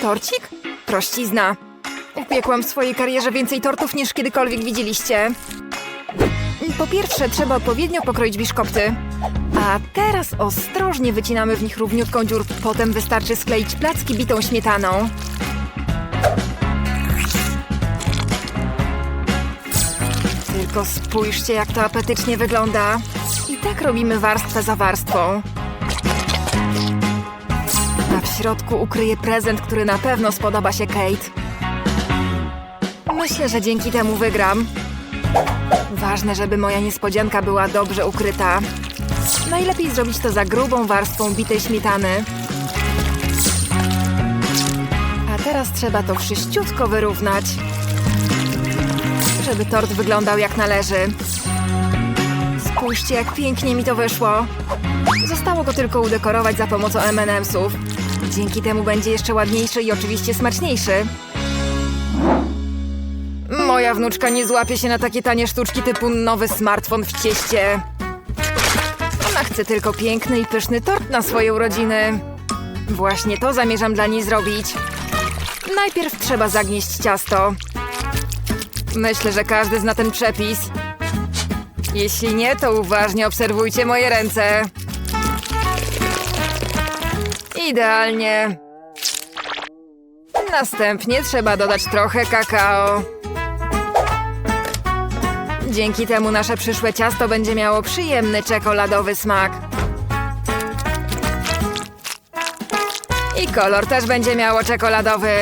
Torcik? Prościzna. Upiekłam w swojej karierze więcej tortów niż kiedykolwiek widzieliście. Po pierwsze, trzeba odpowiednio pokroić biszkopty. A teraz ostrożnie wycinamy w nich równiutką dziur. Potem wystarczy skleić placki bitą śmietaną. Tylko spójrzcie, jak to apetycznie wygląda. I tak robimy warstwę za warstwą. Środku ukryję prezent, który na pewno spodoba się Kate. Myślę, że dzięki temu wygram. Ważne, żeby moja niespodzianka była dobrze ukryta. Najlepiej zrobić to za grubą warstwą bitej śmietany. A teraz trzeba to wszyściutko wyrównać, żeby tort wyglądał jak należy. Spójrzcie, jak pięknie mi to wyszło. Zostało go tylko udekorować za pomocą M&M'sów. Dzięki temu będzie jeszcze ładniejszy i oczywiście smaczniejszy. Moja wnuczka nie złapie się na takie tanie sztuczki typu nowy smartfon w cieście. Ona chce tylko piękny i pyszny tort na swoje urodziny. Właśnie to zamierzam dla niej zrobić. Najpierw trzeba zagnieść ciasto. Myślę, że każdy zna ten przepis. Jeśli nie, to uważnie obserwujcie moje ręce. Idealnie. Następnie trzeba dodać trochę kakao. Dzięki temu nasze przyszłe ciasto będzie miało przyjemny czekoladowy smak. I kolor też będzie miało czekoladowy.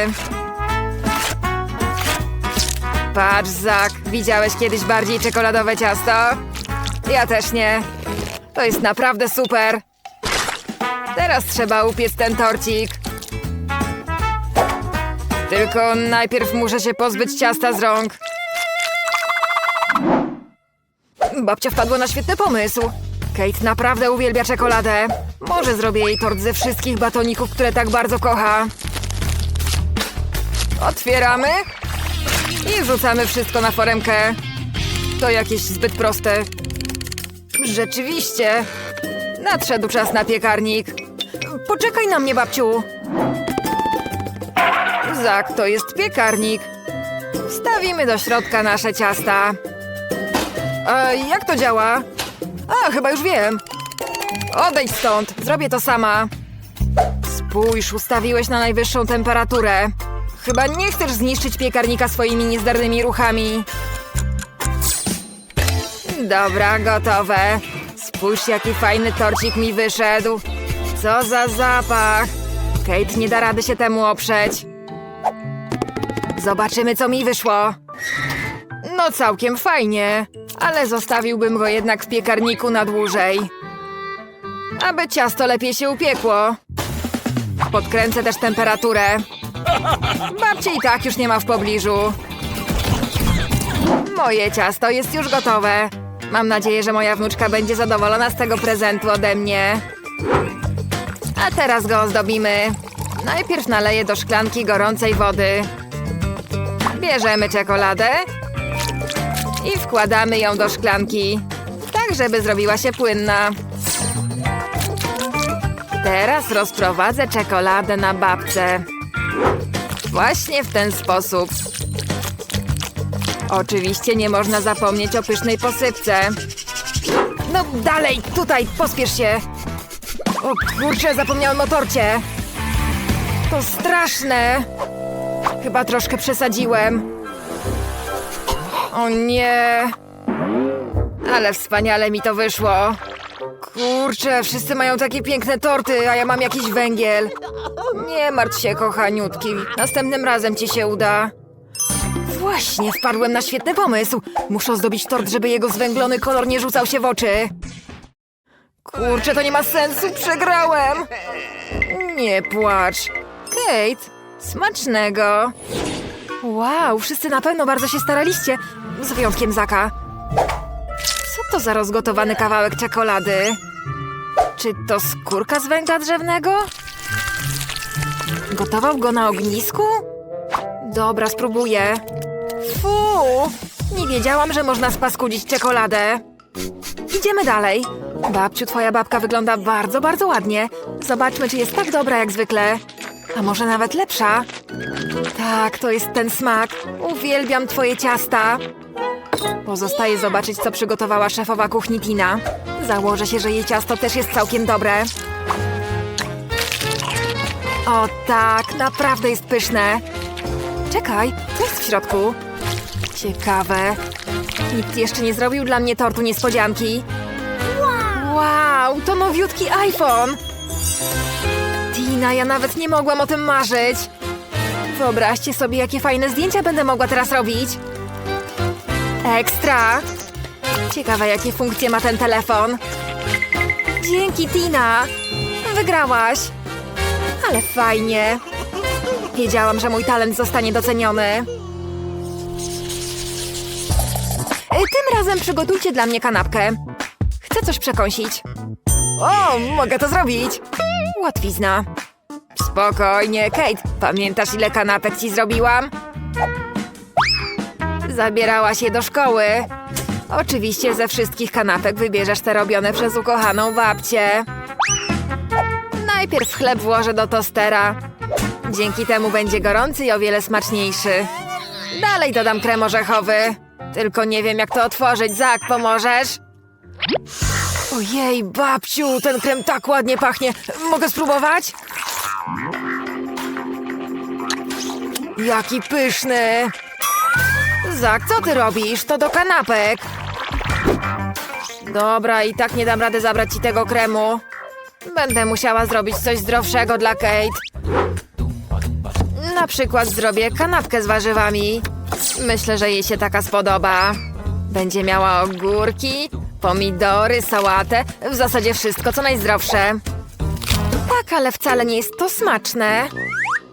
Patrz, Zak, widziałeś kiedyś bardziej czekoladowe ciasto? Ja też nie. To jest naprawdę super. Teraz trzeba upiec ten torcik. Tylko najpierw muszę się pozbyć ciasta z rąk. Babcia wpadła na świetny pomysł. Kate naprawdę uwielbia czekoladę. Może zrobię jej tort ze wszystkich batoników, które tak bardzo kocha. Otwieramy i wrzucamy wszystko na foremkę. To jakieś zbyt proste. Rzeczywiście. Nadszedł czas na piekarnik. Poczekaj na mnie, babciu. Zak, to jest piekarnik. Wstawimy do środka nasze ciasta. E, jak to działa? A, chyba już wiem. Odejdź stąd, zrobię to sama. Spójrz, ustawiłeś na najwyższą temperaturę. Chyba nie chcesz zniszczyć piekarnika swoimi niezdarnymi ruchami. Dobra, gotowe. Spójrz, jaki fajny torcik mi wyszedł. Co za zapach. Kate nie da rady się temu oprzeć. Zobaczymy, co mi wyszło. No całkiem fajnie, ale zostawiłbym go jednak w piekarniku na dłużej. Aby ciasto lepiej się upiekło. Podkręcę też temperaturę. Babci i tak już nie ma w pobliżu. Moje ciasto jest już gotowe. Mam nadzieję, że moja wnuczka będzie zadowolona z tego prezentu ode mnie. A teraz go ozdobimy. Najpierw naleję do szklanki gorącej wody. Bierzemy czekoladę i wkładamy ją do szklanki, tak żeby zrobiła się płynna. Teraz rozprowadzę czekoladę na babce. Właśnie w ten sposób. Oczywiście nie można zapomnieć o pysznej posypce. No dalej, tutaj, pospiesz się. O kurczę, zapomniałem o torcie. To straszne. Chyba troszkę przesadziłem. O nie. Ale wspaniale mi to wyszło. Kurczę, wszyscy mają takie piękne torty, a ja mam jakiś węgiel. Nie martw się, kochaniutki. Następnym razem ci się uda. Właśnie, wpadłem na świetny pomysł. Muszę zdobić tort, żeby jego zwęglony kolor nie rzucał się w oczy. Kurczę, to nie ma sensu, przegrałem. Nie płacz. Kate, smacznego. Wow, wszyscy na pewno bardzo się staraliście. Z wyjątkiem Zaka. Co to za rozgotowany kawałek czekolady? Czy to skórka z węgla drzewnego? Gotował go na ognisku? Dobra, spróbuję. Fu! Nie wiedziałam, że można spaskudzić czekoladę. Idziemy dalej. Babciu, twoja babka wygląda bardzo, bardzo ładnie. Zobaczmy, czy jest tak dobra jak zwykle. A może nawet lepsza? Tak, to jest ten smak. Uwielbiam twoje ciasta. Pozostaje zobaczyć, co przygotowała szefowa kuchni Tina. Założę się, że jej ciasto też jest całkiem dobre. O tak, naprawdę jest pyszne. Czekaj, co jest w środku? Ciekawe. Nikt jeszcze nie zrobił dla mnie tortu niespodzianki. Wow, to nowiutki iPhone! Tina, ja nawet nie mogłam o tym marzyć. Wyobraźcie sobie, jakie fajne zdjęcia będę mogła teraz robić. Ekstra! Ciekawe, jakie funkcje ma ten telefon. Dzięki, Tina! Wygrałaś! Ale fajnie. Wiedziałam, że mój talent zostanie doceniony. E, Tym razem przygotujcie dla mnie kanapkę. Chcę coś przekąsić. O, mogę to zrobić. Łatwizna. Spokojnie, Kate. Pamiętasz, ile kanapek ci zrobiłam? Zabierałaś je do szkoły. Oczywiście ze wszystkich kanapek wybierzesz te robione przez ukochaną babcię. Najpierw chleb włożę do tostera. Dzięki temu będzie gorący i o wiele smaczniejszy. Dalej dodam krem orzechowy. Tylko nie wiem, jak to otworzyć. Zak, pomożesz? Ojej, babciu, ten krem tak ładnie pachnie. Mogę spróbować? Jaki pyszny! Zak, co ty robisz? To do kanapek. Dobra, i tak nie dam rady zabrać ci tego kremu. Będę musiała zrobić coś zdrowszego dla Kate. Na przykład zrobię kanapkę z warzywami. Myślę, że jej się taka spodoba. Będzie miała ogórki, pomidory, sałatę, w zasadzie wszystko, co najzdrowsze. Tak, ale wcale nie jest to smaczne.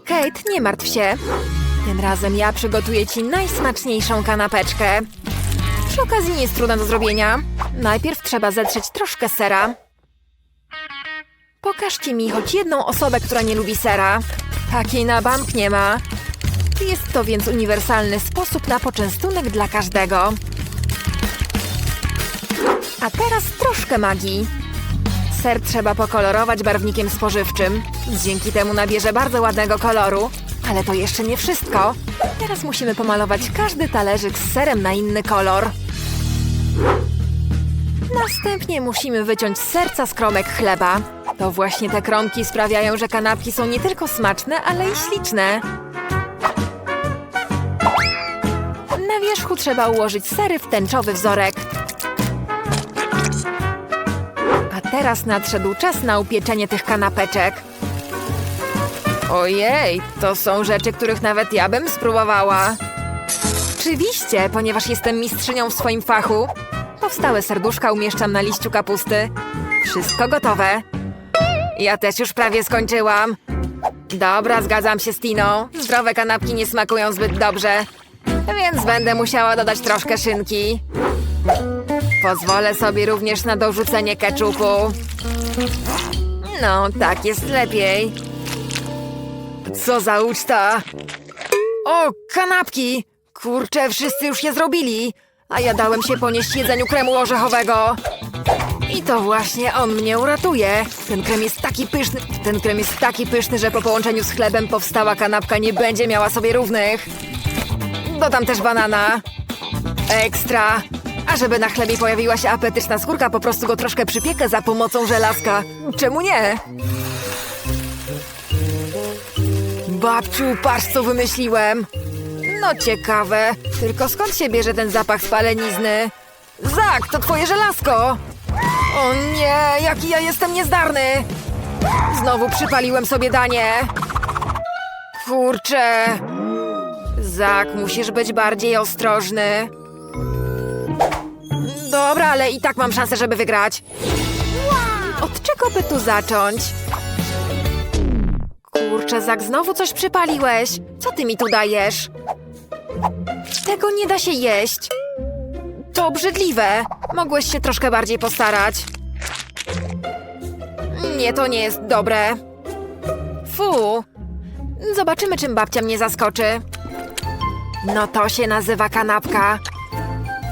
Kate, nie martw się. Tym razem ja przygotuję ci najsmaczniejszą kanapeczkę. Przy okazji nie jest trudna do zrobienia. Najpierw trzeba zetrzeć troszkę sera. Pokażcie mi choć jedną osobę, która nie lubi sera. Takiej na bank nie ma. Jest to więc uniwersalny sposób na poczęstunek dla każdego. A teraz troszkę magii. Ser trzeba pokolorować barwnikiem spożywczym. Dzięki temu nabierze bardzo ładnego koloru. Ale to jeszcze nie wszystko. Teraz musimy pomalować każdy talerzyk z serem na inny kolor. Następnie musimy wyciąć z serca skromek chleba. To właśnie te kromki sprawiają, że kanapki są nie tylko smaczne, ale i śliczne. Na wierzchu trzeba ułożyć sery w tęczowy wzorek. Teraz nadszedł czas na upieczenie tych kanapeczek. Ojej, to są rzeczy, których nawet ja bym spróbowała. Oczywiście, ponieważ jestem mistrzynią w swoim fachu. Powstałe serduszka umieszczam na liściu kapusty. Wszystko gotowe. Ja też już prawie skończyłam. Dobra, zgadzam się z Tiną. Zdrowe kanapki nie smakują zbyt dobrze. Więc będę musiała dodać troszkę szynki. Pozwolę sobie również na dorzucenie keczupu. No, tak jest lepiej. Co za uczta! O, kanapki! Kurczę, wszyscy już je zrobili! A ja dałem się ponieść jedzeniu kremu orzechowego. I to właśnie on mnie uratuje. Ten krem jest taki pyszny, ten krem jest taki pyszny, że po połączeniu z chlebem powstała kanapka nie będzie miała sobie równych. Dodam też banana. Ekstra. A żeby na chlebie pojawiła się apetyczna skórka, po prostu go troszkę przypiekę za pomocą żelazka. Czemu nie? Babciu, patrz co wymyśliłem. No ciekawe. Tylko skąd się bierze ten zapach spalenizny? Zak, to twoje żelazko! O nie, jaki ja jestem niezdarny! Znowu przypaliłem sobie danie. Kurczę. Zak, musisz być bardziej ostrożny. Dobra, ale i tak mam szansę, żeby wygrać. Od czego by tu zacząć? Kurczę, Zak, znowu coś przypaliłeś. Co ty mi tu dajesz? Tego nie da się jeść. To obrzydliwe. Mogłeś się troszkę bardziej postarać. Nie, to nie jest dobre. Fu. Zobaczymy, czym babcia mnie zaskoczy. No to się nazywa kanapka.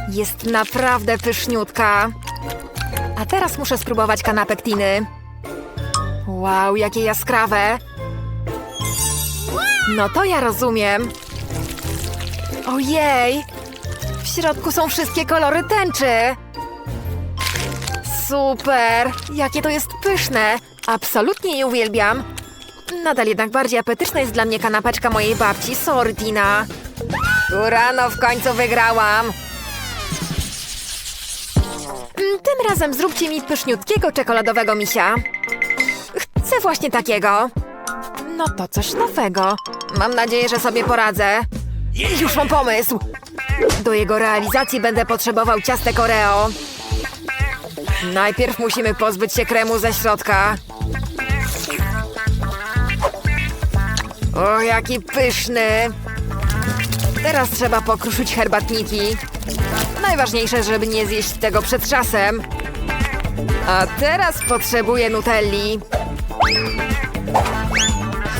Jest naprawdę pyszniutka. A teraz muszę spróbować kanapek Tiny. Wow, jakie jaskrawe. No to ja rozumiem. Ojej! W środku są wszystkie kolory tęczy. Super! Jakie to jest pyszne! Absolutnie je uwielbiam. Nadal jednak bardziej apetyczna jest dla mnie kanapeczka mojej babci, sorry Tina. Ura, no w końcu wygrałam. Tym razem zróbcie mi pyszniutkiego czekoladowego misia. Chcę właśnie takiego. No to coś nowego. Mam nadzieję, że sobie poradzę. Już mam pomysł. Do jego realizacji będę potrzebował ciastek Oreo. Najpierw musimy pozbyć się kremu ze środka. O, jaki pyszny! Teraz trzeba pokruszyć herbatniki. Najważniejsze, żeby nie zjeść tego przed czasem. A teraz potrzebuję nutelli.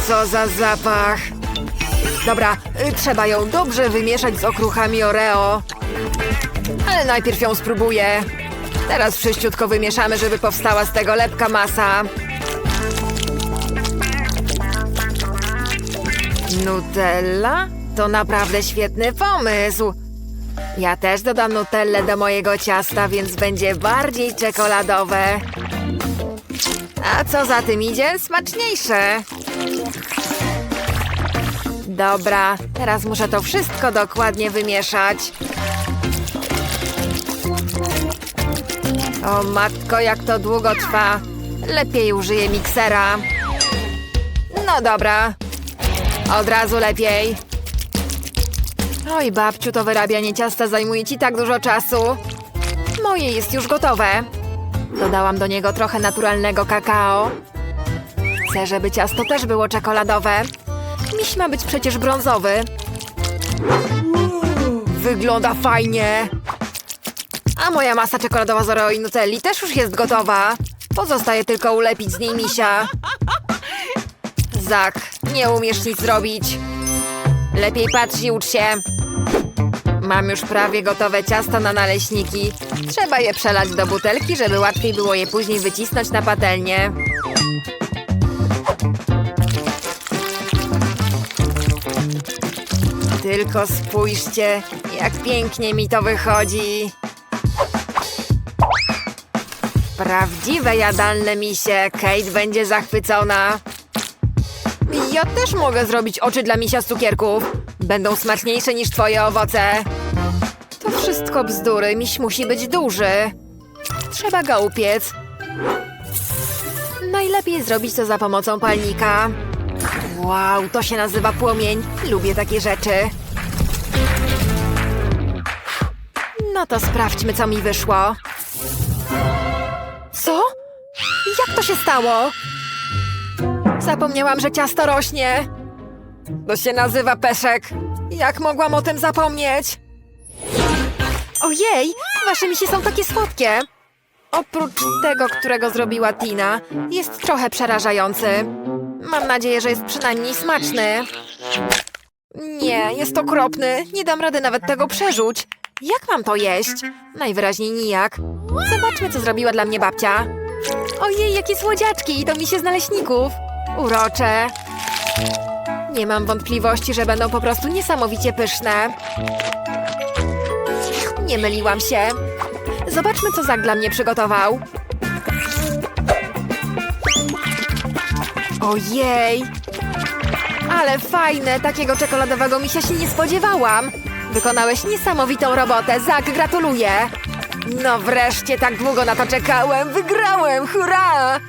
Co za zapach! Dobra, y, trzeba ją dobrze wymieszać z okruchami Oreo. Ale najpierw ją spróbuję. Teraz wszyściutko wymieszamy, żeby powstała z tego lepka masa. Nutella? To naprawdę świetny pomysł. Ja też dodam nutellę do mojego ciasta, więc będzie bardziej czekoladowe. A co za tym idzie? Smaczniejsze. Dobra, teraz muszę to wszystko dokładnie wymieszać. O matko, jak to długo trwa. Lepiej użyję miksera. No dobra. Od razu lepiej. Oj, babciu, to wyrabianie ciasta zajmuje ci tak dużo czasu. Moje jest już gotowe. Dodałam do niego trochę naturalnego kakao. Chcę, żeby ciasto też było czekoladowe. Miś ma być przecież brązowy. Wygląda fajnie. A moja masa czekoladowa z Oreo i Nutelli też już jest gotowa. Pozostaje tylko ulepić z niej misia. Zak, nie umiesz nic zrobić. Lepiej patrz i ucz się. Mam już prawie gotowe ciasto na naleśniki. Trzeba je przelać do butelki, żeby łatwiej było je później wycisnąć na patelnię. Tylko spójrzcie, jak pięknie mi to wychodzi. Prawdziwe jadalne misie. Kate będzie zachwycona. Ja też mogę zrobić oczy dla misia z cukierków. Będą smaczniejsze niż twoje owoce. To wszystko bzdury. Miś musi być duży. Trzeba go upiec. Najlepiej zrobić to za pomocą palnika. Wow, to się nazywa płomień. Lubię takie rzeczy. No to sprawdźmy, co mi wyszło. Co? Jak to się stało? Zapomniałam, że ciasto rośnie. To się nazywa peszek. Jak mogłam o tym zapomnieć? Ojej, wasze misie są takie słodkie. Oprócz tego, którego zrobiła Tina, jest trochę przerażający. Mam nadzieję, że jest przynajmniej smaczny. Nie, jest okropny. Nie dam rady nawet tego przerzuć. Jak mam to jeść? Najwyraźniej nijak. Zobaczmy, co zrobiła dla mnie babcia. Ojej, jakie słodziaczki! To mi się z naleśników. Urocze. Nie mam wątpliwości, że będą po prostu niesamowicie pyszne. Nie myliłam się. Zobaczmy, co Zak dla mnie przygotował. Ojej! Ale fajne! Takiego czekoladowego misia się nie spodziewałam. Wykonałeś niesamowitą robotę. Zak, gratuluję! No wreszcie, tak długo na to czekałem. Wygrałem! Hurra!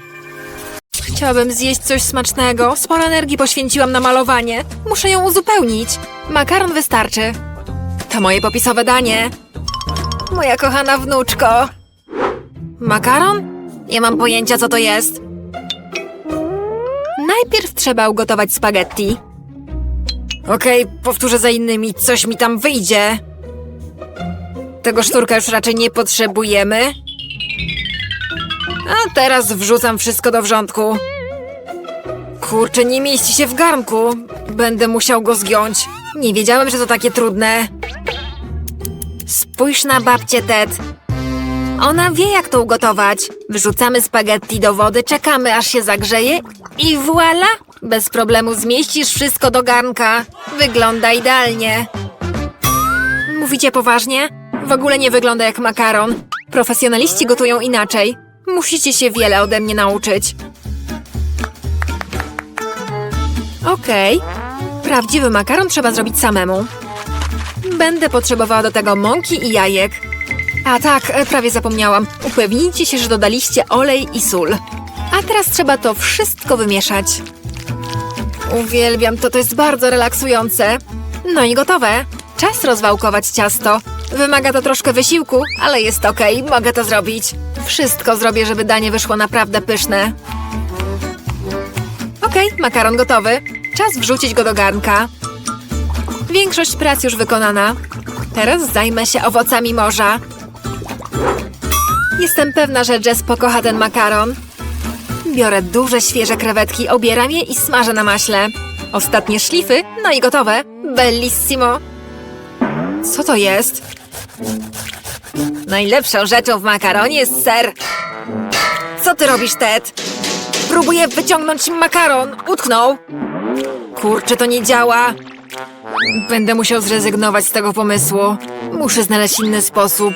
Chciałabym zjeść coś smacznego. Sporo energii poświęciłam na malowanie. Muszę ją uzupełnić. Makaron wystarczy. To moje popisowe danie. Moja kochana wnuczko. Makaron? Nie mam pojęcia, co to jest. Najpierw trzeba ugotować spaghetti. Okej, powtórzę za innymi. Coś mi tam wyjdzie. Tego szturka już raczej nie potrzebujemy. A teraz wrzucam wszystko do wrzątku. Kurczę, nie mieści się w garnku. Będę musiał go zgiąć. Nie wiedziałem, że to takie trudne. Spójrz na babcię Ted. Ona wie, jak to ugotować. Wrzucamy spaghetti do wody, czekamy, aż się zagrzeje i voila! Bez problemu zmieścisz wszystko do garnka. Wygląda idealnie. Mówicie poważnie? W ogóle nie wygląda jak makaron. Profesjonaliści gotują inaczej. Musicie się wiele ode mnie nauczyć. Okej. Prawdziwy makaron trzeba zrobić samemu. Będę potrzebowała do tego mąki i jajek. A tak, e, prawie zapomniałam. Upewnijcie się, że dodaliście olej i sól. A teraz trzeba to wszystko wymieszać. Uwielbiam to, to jest bardzo relaksujące. No i gotowe. Czas rozwałkować ciasto. Wymaga to troszkę wysiłku, ale jest okej, mogę to zrobić. Wszystko zrobię, żeby danie wyszło naprawdę pyszne. Okej, makaron gotowy. Czas wrzucić go do garnka. Większość prac już wykonana. Teraz zajmę się owocami morza. Jestem pewna, że Jess pokocha ten makaron. Biorę duże, świeże krewetki, obieram je i smażę na maśle. Ostatnie szlify, no i gotowe. Bellissimo! Co to jest? Najlepszą rzeczą w makaronie jest ser. Co ty robisz, Ted? Próbuję wyciągnąć makaron. Utknął. Kurczę, to nie działa. Będę musiał zrezygnować z tego pomysłu. Muszę znaleźć inny sposób.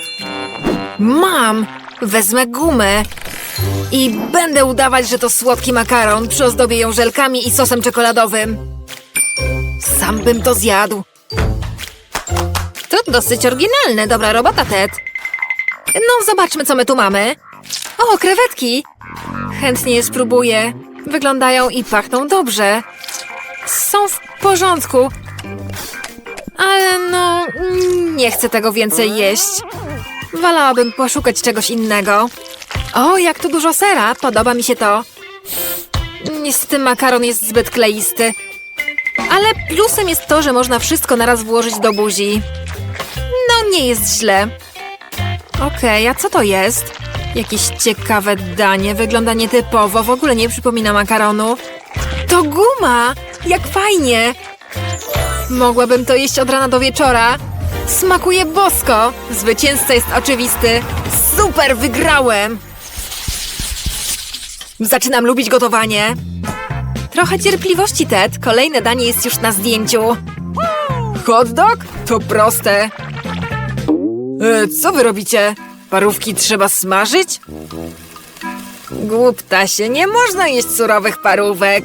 Mam! Wezmę gumę i będę udawać, że to słodki makaron. Przyozdobię ją żelkami i sosem czekoladowym. Sam bym to zjadł. To dosyć oryginalne. Dobra robota, Ted. No, zobaczmy, co my tu mamy. O, krewetki! Chętnie je spróbuję. Wyglądają i pachną dobrze. Są w porządku. Ale no, nie chcę tego więcej jeść. Wolałabym poszukać czegoś innego. O, jak tu dużo sera, podoba mi się to. Niestety makaron jest zbyt kleisty. Ale plusem jest to, że można wszystko naraz włożyć do buzi. Nie jest źle. Okej, a co to jest? Jakieś ciekawe danie, wygląda nietypowo, w ogóle nie przypomina makaronu. To guma! Jak fajnie! Mogłabym to jeść od rana do wieczora. Smakuje bosko! Zwycięzca jest oczywisty. Super, wygrałem! Zaczynam lubić gotowanie. Trochę cierpliwości, Ted. Kolejne danie jest już na zdjęciu. Hot dog? To proste. E, co wy robicie? Parówki trzeba smażyć? Głuptasie, nie można jeść surowych parówek.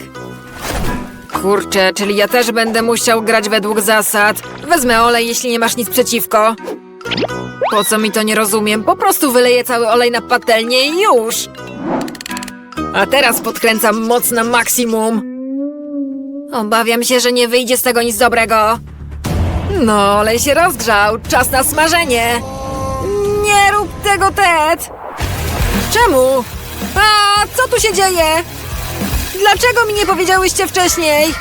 Kurczę, czyli ja też będę musiał grać według zasad. Wezmę olej, jeśli nie masz nic przeciwko. Po co mi to nie rozumiem? Po prostu wyleję cały olej na patelnię i już. A teraz podkręcam moc na maksimum. Obawiam się, że nie wyjdzie z tego nic dobrego. No, olej się rozgrzał. Czas na smażenie. Nie rób tego, Ted! Czemu? A, co tu się dzieje? Dlaczego mi nie powiedziałyście wcześniej?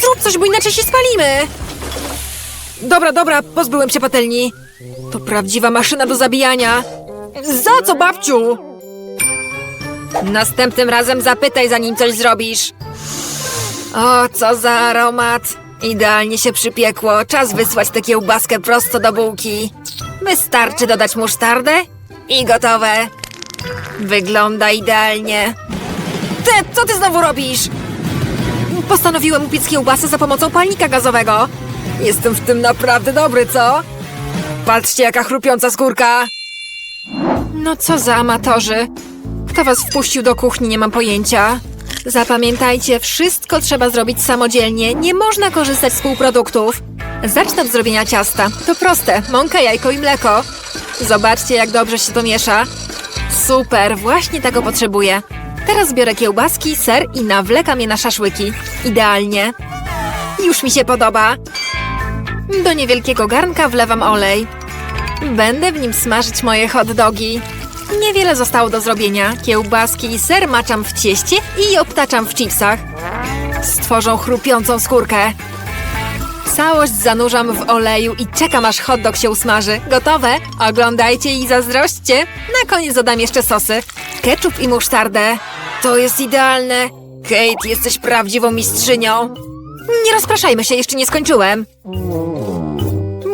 Zrób coś, bo inaczej się spalimy. Dobra, dobra, pozbyłem się patelni. To prawdziwa maszyna do zabijania. Za co, babciu? Następnym razem zapytaj, zanim coś zrobisz. O, co za aromat. Idealnie się przypiekło. Czas wysłać tę kiełbaskę prosto do bułki. Wystarczy dodać musztardę i gotowe. Wygląda idealnie. Ty, co ty znowu robisz? Postanowiłem upiec kiełbasę za pomocą palnika gazowego. Jestem w tym naprawdę dobry, co? Patrzcie, jaka chrupiąca skórka. No co za amatorzy. Kto was wpuścił do kuchni, nie mam pojęcia. Zapamiętajcie, wszystko trzeba zrobić samodzielnie. Nie można korzystać z półproduktów. Zacznę od zrobienia ciasta. To proste. Mąka, jajko i mleko. Zobaczcie, jak dobrze się to miesza. Super, właśnie tego potrzebuję. Teraz biorę kiełbaski, ser i nawlekam je na szaszłyki. Idealnie. Już mi się podoba. Do niewielkiego garnka wlewam olej. Będę w nim smażyć moje hot dogi. Niewiele zostało do zrobienia. Kiełbaski i ser maczam w cieście i obtaczam w chipsach. Stworzą chrupiącą skórkę. Całość zanurzam w oleju i czekam aż hot dog się usmaży. Gotowe? Oglądajcie i zazdrośćcie. Na koniec dodam jeszcze sosy. Ketchup i musztardę. To jest idealne. Kate, jesteś prawdziwą mistrzynią. Nie rozpraszajmy się, jeszcze nie skończyłem.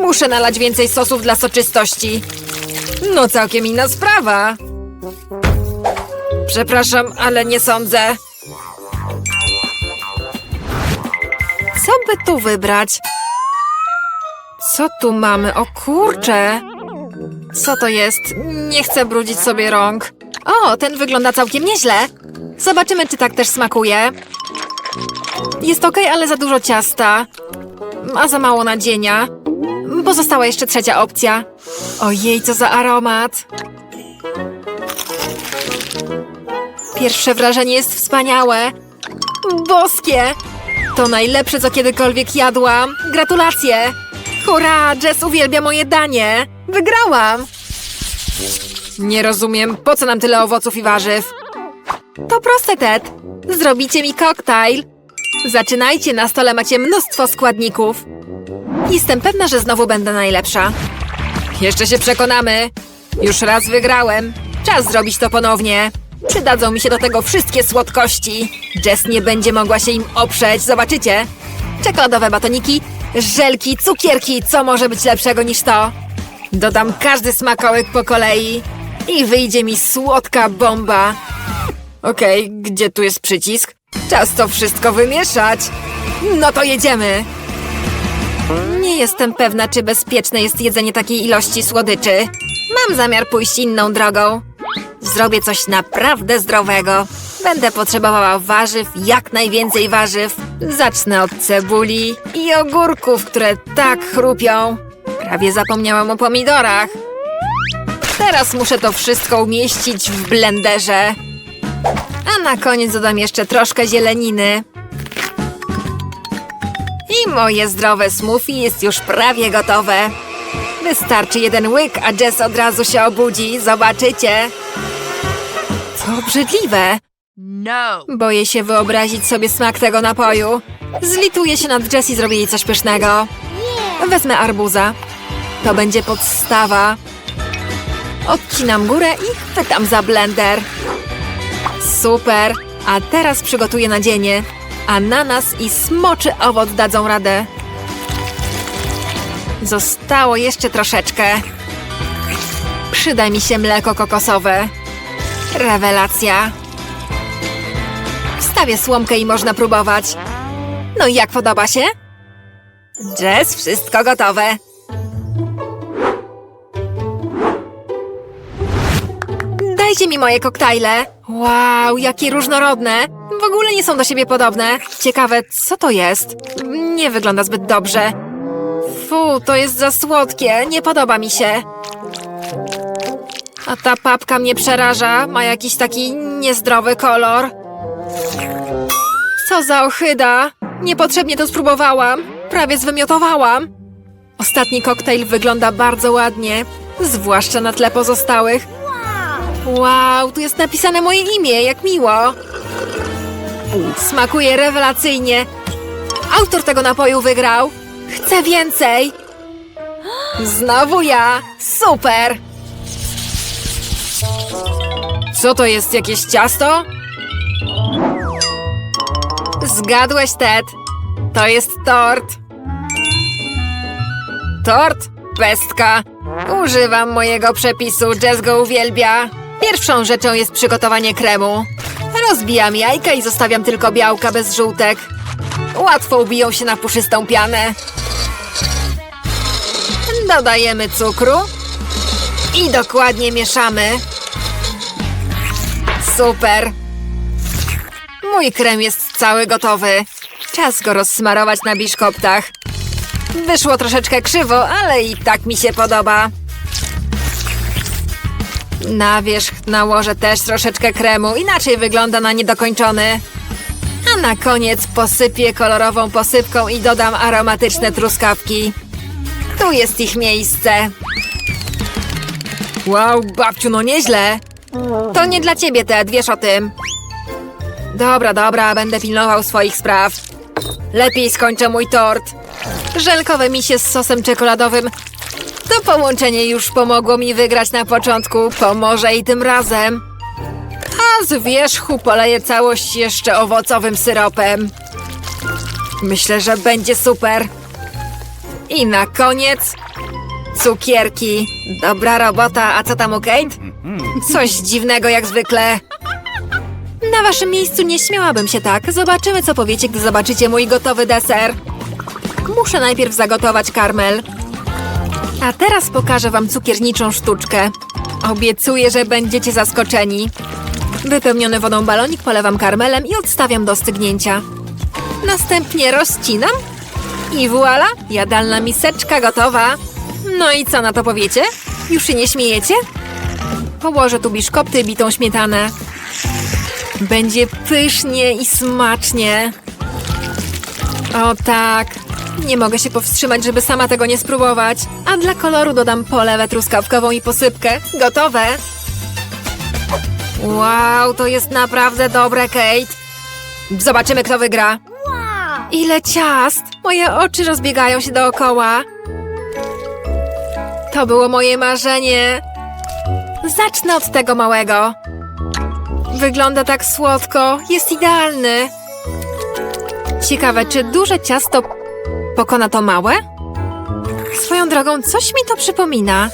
Muszę nalać więcej sosów dla soczystości. No całkiem inna sprawa. Przepraszam, ale nie sądzę. by tu wybrać? Co tu mamy? O kurcze! Co to jest? Nie chcę brudzić sobie rąk. O, ten wygląda całkiem nieźle. Zobaczymy, czy tak też smakuje. Jest ok, ale za dużo ciasta. A za mało nadzienia. Pozostała jeszcze trzecia opcja. Ojej, co za aromat. Pierwsze wrażenie jest wspaniałe. Boskie! To najlepsze, co kiedykolwiek jadłam. Gratulacje! Hurra! Jess uwielbia moje danie! Wygrałam! Nie rozumiem, po co nam tyle owoców i warzyw? To proste, Ted. Zrobicie mi koktajl. Zaczynajcie, na stole macie mnóstwo składników. Jestem pewna, że znowu będę najlepsza. Jeszcze się przekonamy. Już raz wygrałem. Czas zrobić to ponownie. Przydadzą mi się do tego wszystkie słodkości. Jess nie będzie mogła się im oprzeć, zobaczycie. Czekoladowe batoniki, żelki, cukierki, co może być lepszego niż to? Dodam każdy smakołyk po kolei i wyjdzie mi słodka bomba. Okej, gdzie tu jest przycisk? Czas to wszystko wymieszać. No to jedziemy. Nie jestem pewna, czy bezpieczne jest jedzenie takiej ilości słodyczy. Mam zamiar pójść inną drogą. Zrobię coś naprawdę zdrowego. Będę potrzebowała warzyw, jak najwięcej warzyw. Zacznę od cebuli i ogórków, które tak chrupią. Prawie zapomniałam o pomidorach. Teraz muszę to wszystko umieścić w blenderze. A na koniec dodam jeszcze troszkę zieleniny. I moje zdrowe smoothie jest już prawie gotowe. Wystarczy jeden łyk, a Jess od razu się obudzi. Zobaczycie. To obrzydliwe. No. Boję się wyobrazić sobie smak tego napoju. Zlituję się nad Jess i zrobię jej coś pysznego. Wezmę arbuza. To będzie podstawa. Odcinam górę i chwytam za blender. Super. A teraz przygotuję nadzienie. Ananas i smoczy owoc dadzą radę. Zostało jeszcze troszeczkę. Przyda mi się mleko kokosowe. Rewelacja. Wstawię słomkę i można próbować. No i jak podoba się? Jess, wszystko gotowe. Dajcie mi moje koktajle. Wow, jakie różnorodne. W ogóle nie są do siebie podobne. Ciekawe, co to jest? Nie wygląda zbyt dobrze. Fu, to jest za słodkie. Nie podoba mi się. A ta papka mnie przeraża. Ma jakiś taki niezdrowy kolor. Co za ohyda! Niepotrzebnie to spróbowałam. Prawie zwymiotowałam. Ostatni koktajl wygląda bardzo ładnie, zwłaszcza na tle pozostałych. Wow, tu jest napisane moje imię, jak miło. Smakuje rewelacyjnie. Autor tego napoju wygrał. Chcę więcej. Znowu ja. Super. Co to jest, jakieś ciasto? Zgadłeś, Ted. To jest tort. Tort? Pestka. Używam mojego przepisu, Jess go uwielbia. Pierwszą rzeczą jest przygotowanie kremu. Rozbijam jajka i zostawiam tylko białka bez żółtek. Łatwo ubiją się na puszystą pianę. Dodajemy cukru i dokładnie mieszamy. Super. Mój krem jest cały gotowy. Czas go rozsmarować na biszkoptach. Wyszło troszeczkę krzywo, ale i tak mi się podoba. Na wierzch nałożę też troszeczkę kremu, inaczej wygląda na niedokończony. A na koniec posypię kolorową posypką i dodam aromatyczne truskawki. Tu jest ich miejsce. Wow, babciu, no nieźle. To nie dla ciebie, Ted, wiesz o tym. Dobra, dobra, będę pilnował swoich spraw. Lepiej skończę mój tort. Żelkowe misie z sosem czekoladowym. To połączenie już pomogło mi wygrać na początku, pomoże i tym razem. A z wierzchu poleję całość jeszcze owocowym syropem. Myślę, że będzie super. I na koniec cukierki. Dobra robota, a co tam u Kate? Coś dziwnego jak zwykle. Na waszym miejscu nie śmiałabym się tak. Zobaczymy, co powiecie, gdy zobaczycie mój gotowy deser. Muszę najpierw zagotować karmel. A teraz pokażę wam cukierniczą sztuczkę. Obiecuję, że będziecie zaskoczeni. Wypełniony wodą balonik polewam karmelem i odstawiam do stygnięcia. Następnie rozcinam i voila, jadalna miseczka gotowa. No i co na to powiecie? Już się nie śmiejecie? Położę tu biszkopty i bitą śmietanę. Będzie pysznie i smacznie. O tak. Nie mogę się powstrzymać, żeby sama tego nie spróbować. A dla koloru dodam polewę truskawkową i posypkę. Gotowe. Wow, to jest naprawdę dobre, Kate. Zobaczymy, kto wygra. Ile ciast! Moje oczy rozbiegają się dookoła. To było moje marzenie. Zacznę od tego małego. Wygląda tak słodko, jest idealny. Ciekawe, czy duże ciasto pokona to małe? Swoją drogą, coś mi to przypomina.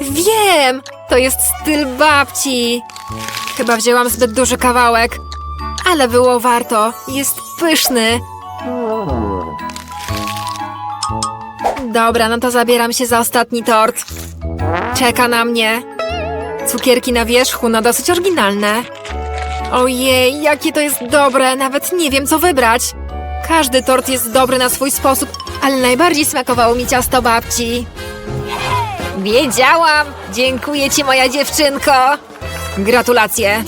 Wiem! To jest styl babci. Chyba wzięłam zbyt duży kawałek, ale było warto. Jest pyszny. Dobra, no to zabieram się za ostatni tort. Czeka na mnie. Cukierki na wierzchu, no dosyć oryginalne. Ojej, jakie to jest dobre, nawet nie wiem co wybrać. Każdy tort jest dobry na swój sposób, ale najbardziej smakowało mi ciasto babci. Wiedziałam! Dziękuję ci, moja dziewczynko! Gratulacje!